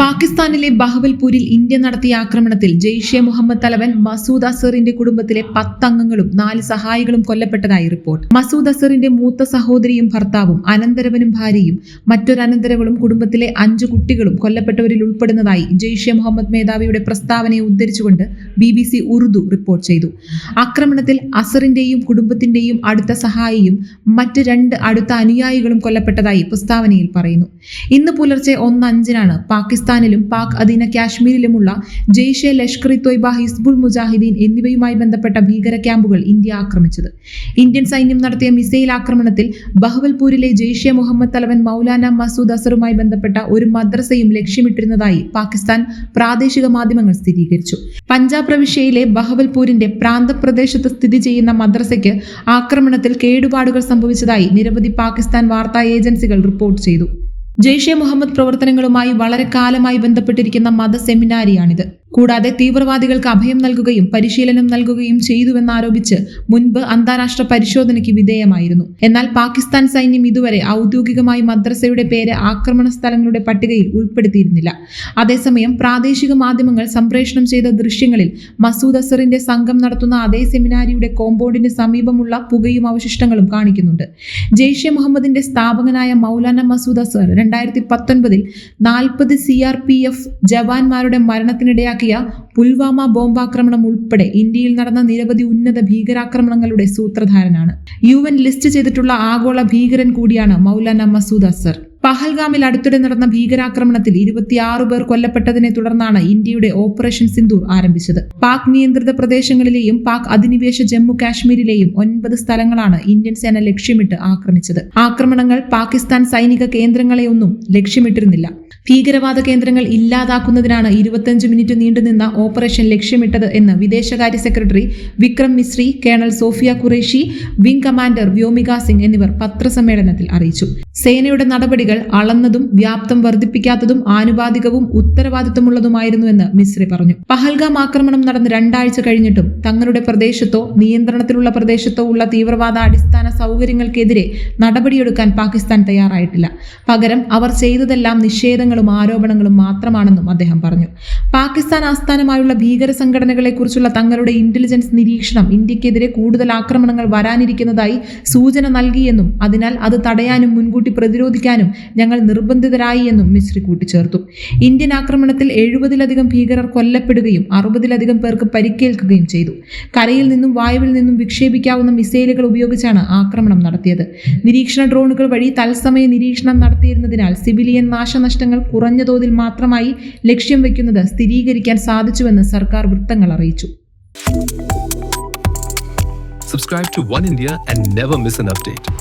പാകിസ്ഥാനിലെ ബഹവൽപൂരിൽ ഇന്ത്യ നടത്തിയ ആക്രമണത്തിൽ ജെയ്ഷെ മുഹമ്മദ് തലവൻ മസൂദ് അസറിന്റെ കുടുംബത്തിലെ പത്തംഗങ്ങളും നാല് സഹായികളും കൊല്ലപ്പെട്ടതായി റിപ്പോർട്ട്. മസൂദ് അസറിന്റെ മൂത്ത സഹോദരിയും ഭർത്താവും അനന്തരവനും ഭാര്യയും മറ്റൊരനന്തരവളും കുടുംബത്തിലെ അഞ്ച് കുട്ടികളും കൊല്ലപ്പെട്ടവരിൽ ഉൾപ്പെടുന്നതായി ജെയ്ഷെ മുഹമ്മദ് മേധാവിയുടെ പ്രസ്താവനയെ ഉദ്ധരിച്ചുകൊണ്ട് B B C Urdu report ചെയ്തു. ആക്രമണത്തിൽ അസറിന്റെയും കുടുംബത്തിന്റെയും അടുത്ത സഹായിയും മറ്റ് രണ്ട് അടുത്ത അനുയായികളും കൊല്ലപ്പെട്ടതായി പ്രസ്താവനയിൽ പറയുന്നു. ഇന്ന് പുലർച്ചെ ഒന്ന് അഞ്ചിനാണ് പാകിസ്ഥാനിലും പാക് അധീന കാശ്മീരിലുമുള്ള ജെയ്ഷെ ലഷ്കർ ഇ തൊയ്ബ ഹിസ്ബുൾ മുജാഹിദീൻ എന്നിവയുമായി ബന്ധപ്പെട്ട ഭീകര ക്യാമ്പുകൾ ഇന്ത്യ ആക്രമിച്ചത്. ഇന്ത്യൻ സൈന്യം നടത്തിയ മിസൈൽ ആക്രമണത്തിൽ ബഹവൽപൂരിലെ ജെയ്ഷെ മുഹമ്മദ് തലവൻ മൗലാന മസൂദ് അസറുമായി ബന്ധപ്പെട്ട ഒരു മദ്രസയും ലക്ഷ്യമിട്ടിരുന്നതായി പാകിസ്ഥാൻ പ്രാദേശിക മാധ്യമങ്ങൾ സ്ഥിരീകരിച്ചു. പഞ്ചാബ് പ്രവിശ്യയിലെ ബഹവൽപൂരിന്റെ പ്രാന്തപ്രദേശത്ത് സ്ഥിതി ചെയ്യുന്ന മദ്രസയ്ക്ക് ആക്രമണത്തിൽ കേടുപാടുകൾ സംഭവിച്ചതായി നിരവധി പാകിസ്ഥാൻ വാർത്താ ഏജൻസികൾ റിപ്പോർട്ട് ചെയ്തു. ജെയ്ഷെ മുഹമ്മദ് പ്രവർത്തനങ്ങളുമായി വളരെ കാലമായി ബന്ധപ്പെട്ടിരിക്കുന്ന മത സെമിനാരിയാണിത്. കൂടാതെ തീവ്രവാദികൾക്ക് അഭയം നൽകുകയും പരിശീലനം നൽകുകയും ചെയ്തുവെന്നാരോപിച്ച് മുൻപ് അന്താരാഷ്ട്ര പരിശോധനയ്ക്ക് വിധേയമായിരുന്നു. എന്നാൽ പാകിസ്ഥാൻ സൈന്യം ഇതുവരെ ഔദ്യോഗികമായി മദ്രസയുടെ പേര് ആക്രമണ സ്ഥലങ്ങളുടെ പട്ടികയിൽ ഉൾപ്പെടുത്തിയിരുന്നില്ല. അതേസമയം പ്രാദേശിക മാധ്യമങ്ങൾ സംപ്രേഷണം ചെയ്ത ദൃശ്യങ്ങളിൽ മസൂദ് അസറിന്റെ സംഘം നടത്തുന്ന അതേ സെമിനാരിയുടെ കോമ്പൗണ്ടിന് സമീപമുള്ള പുകയും അവശിഷ്ടങ്ങളും കാണിക്കുന്നുണ്ട്. ജെയ്ഷെ മുഹമ്മദിന്റെ സ്ഥാപകനായ മൗലാന മസൂദ് അസർ രണ്ടായിരത്തി പത്തൊൻപതിൽ നാൽപ്പത് സി ആർ പി എഫ് ജവാന്മാരുടെ മരണത്തിനിടയാക്കിയ പുൽവാമ ബോംബാക്രമണം ഉൾപ്പെടെ ഇന്ത്യയിൽ നടന്ന നിരവധി ഉന്നത ഭീകരാക്രമണങ്ങളുടെ സൂത്രധാരനാണ്. യു എൻ ലിസ്റ്റ് ചെയ്തിട്ടുള്ള ആഗോള ഭീകരൻ കൂടിയാണ് മൗലാന മസൂദ് അസർ പഹൽഗാമിൽ അടുത്തിടെ നടന്ന ഭീകരാക്രമണത്തിൽ ഇരുപത്തിയാറ് പേർ കൊല്ലപ്പെട്ടതിനെ തുടർന്നാണ് ഇന്ത്യയുടെ ഓപ്പറേഷൻ സിന്ദൂർ ആരംഭിച്ചത്. പാക് നിയന്ത്രിത പ്രദേശങ്ങളിലെയും പാക് അധിനിവേശ ജമ്മു കാശ്മീരിലെയും ഒൻപത് സ്ഥലങ്ങളാണ് ഇന്ത്യൻ സേന ലക്ഷ്യമിട്ട് ആക്രമിച്ചത്. ആക്രമണങ്ങൾ പാകിസ്ഥാൻ സൈനിക കേന്ദ്രങ്ങളെയൊന്നും ലക്ഷ്യമിട്ടിരുന്നില്ല. ഭീകരവാദ കേന്ദ്രങ്ങൾ ഇല്ലാതാക്കുന്നതിനാണ് ഇരുപത്തിയഞ്ച് മിനിറ്റ് നീണ്ടുനിന്ന ഓപ്പറേഷൻ ലക്ഷ്യമിട്ടത് എന്ന് വിദേശകാര്യ secretary Vikram Misri colonel Sofiya Qureshi wing commander Vyomika Singh എന്നിവർ പത്രസമ്മേളനത്തിൽ അറിയിച്ചു. സേനയുടെ നടപടികൾ അളന്നതും വ്യാപ്തം വർദ്ധിപ്പിക്കാത്തതും ആനുപാതികവും ഉത്തരവാദിത്തമുള്ളതുമായിരുന്നുവെന്ന് മിശ്രി പറഞ്ഞു. പഹൽഗാം ആക്രമണം നടന്ന് രണ്ടാഴ്ച കഴിഞ്ഞിട്ടും തങ്ങളുടെ പ്രദേശത്തോ നിയന്ത്രണത്തിലുള്ള പ്രദേശത്തോ ഉള്ള തീവ്രവാദ അടിസ്ഥാന സൗകര്യങ്ങൾക്കെതിരെ നടപടിയെടുക്കാൻ പാകിസ്ഥാൻ തയ്യാറായിട്ടില്ല. പകരം അവർ ചെയ്തതെല്ലാം നിഷേധങ്ങളും ആരോപണങ്ങളും മാത്രമാണെന്നും അദ്ദേഹം പറഞ്ഞു. പാകിസ്ഥാൻ ആസ്ഥാനമായുള്ള ഭീകര സംഘടനകളെക്കുറിച്ചുള്ള തങ്ങളുടെ ഇന്റലിജൻസ് നിരീക്ഷണം ഇന്ത്യക്കെതിരെ കൂടുതൽ ആക്രമണങ്ങൾ വരാനിരിക്കുന്നതായി സൂചന നൽകിയെന്നും അതിനാൽ അത് തടയാനും മുൻകൂട്ടി പ്രതിരോധിക്കാനും ഞങ്ങൾ നിർബന്ധിതരായി എന്നും മിശ്രി കൂട്ടിച്ചേർത്തു. ഇന്ത്യൻ ആക്രമണത്തിൽ എഴുപതിലധികം ഭീകരർ കൊല്ലപ്പെടുകയും അറുപതിലധികം പേർക്ക് പരിക്കേൽക്കുകയും ചെയ്തു. കരയിൽ നിന്നും വായുവിൽ നിന്നും വിക്ഷേപിക്കാവുന്ന മിസൈലുകൾ ഉപയോഗിച്ചാണ് ആക്രമണം നടത്തിയത്. നിരീക്ഷണ ഡ്രോണുകൾ വഴി തത്സമയ നിരീക്ഷണം നടത്തിയിരുന്നതിനാൽ സിവിലിയൻ നാശനഷ്ടങ്ങൾ കുറഞ്ഞ തോതിൽ മാത്രമായി ലക്ഷ്യം വയ്ക്കുന്നത് സ്ഥിരീകരിക്കാൻ സാധിച്ചുവെന്ന് സർക്കാർ വൃത്തങ്ങൾ അറിയിച്ചു. Subscribe to One India and never miss an update.